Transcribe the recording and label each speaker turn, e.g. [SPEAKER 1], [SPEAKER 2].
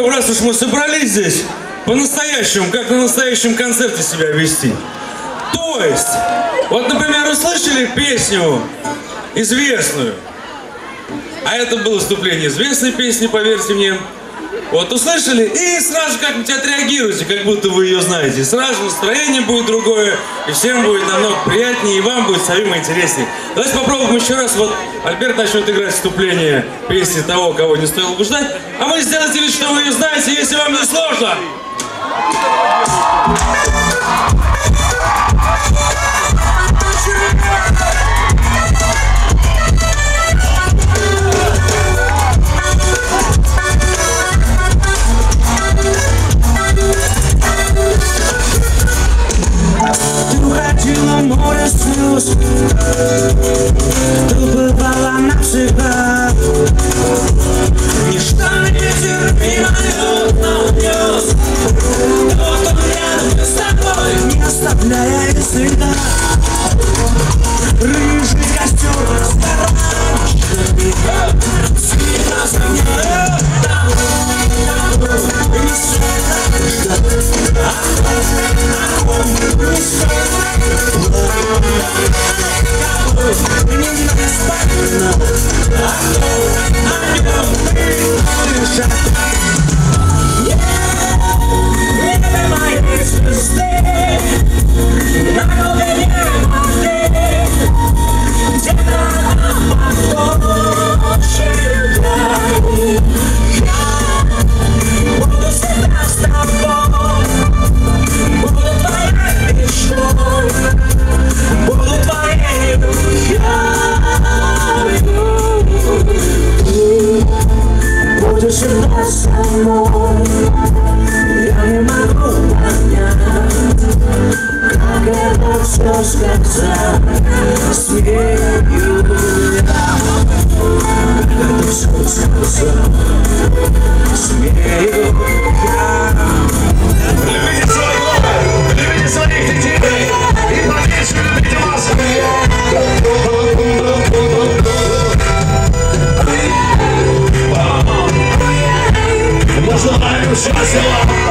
[SPEAKER 1] попробуем, раз уж мы собрались здесь, по-настоящему, как на настоящем концерте себя вести. То есть, вот, например, услышали песню известную, а это было вступление известной песни, поверьте мне. Вот услышали, и сразу как-нибудь отреагируйте, как будто вы ее знаете. Сразу настроение будет другое, и всем будет намного приятнее, и вам будет самим интереснее. Давайте попробуем еще раз. Вот Альберт начнет играть вступление песни того, кого не стоило бы ждать. А вы сделайте вид, что вы ее знаете, если вам не сложно.
[SPEAKER 2] Ты Dzielą morę wciąż Trupy bala na przykład. Смею это все сказать Смею
[SPEAKER 3] Любите свой город, любите своих детей И поменьше любите Москву Можно нами счастливо